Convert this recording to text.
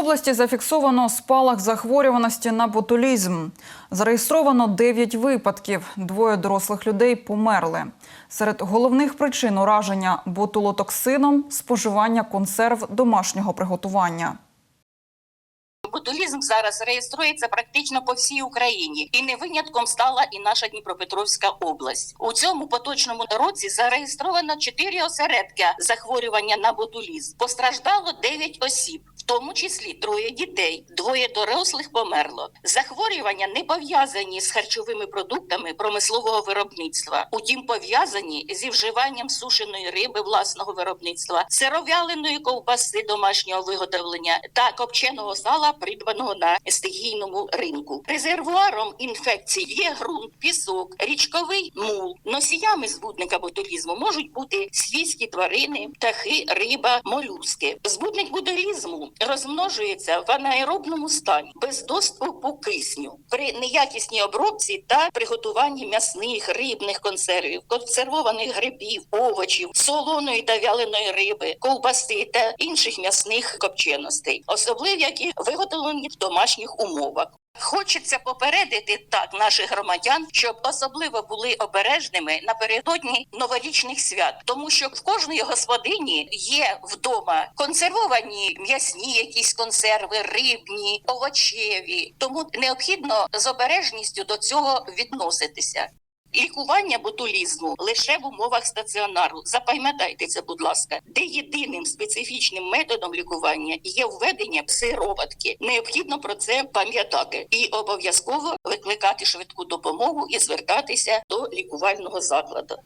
області зафіксовано спалах захворюваності на ботулізм. Зареєстровано 9 випадків. Двоє дорослих людей померли. Серед головних причин ураження ботулотоксином споживання консерв домашнього приготування. Ботулізм зараз реєструється практично по всій Україні, і не винятком стала і наша Дніпропетровська область. У цьому поточному році зареєстровано 4 осередки захворювання на ботулізм. Постраждало 9 осіб, тому числі троє дітей, двоє дорослих померло. Захворювання не пов'язані з харчовими продуктами промислового виробництва, утім пов'язані зі вживанням сушеної риби власного виробництва, сировяленої ковбаси домашнього виготовлення та копченого сала, придбаного на стихійному ринку. Резервуаром інфекцій є ґрунт, пісок, річковий мул. Носіями збудника ботулізму можуть бути свійські тварини, птахи, риба, молюски. Збудник ботулізму розмножується в анаеробному стані без доступу кисню при неякісній обробці та приготуванні м'ясних, рибних консервів, консервованих грибів, овочів, солоної та вяленої риби, ковбаси та інших м'ясних копченостей, особливо які виготовлені в домашніх умовах. Хочеться попередити так наших громадян, щоб особливо були обережними напередодні новорічних свят, тому що в кожної господині є вдома консервовані м'ясні якісь консерви, рибні, овочеві. Тому необхідно з обережністю до цього відноситися. Лікування ботулізму лише в умовах стаціонару. Запам'ятайте це, будь ласка, де єдиним специфічним методом лікування є введення сироватки. Необхідно про це пам'ятати і обов'язково викликати швидку допомогу і звертатися до лікувального закладу.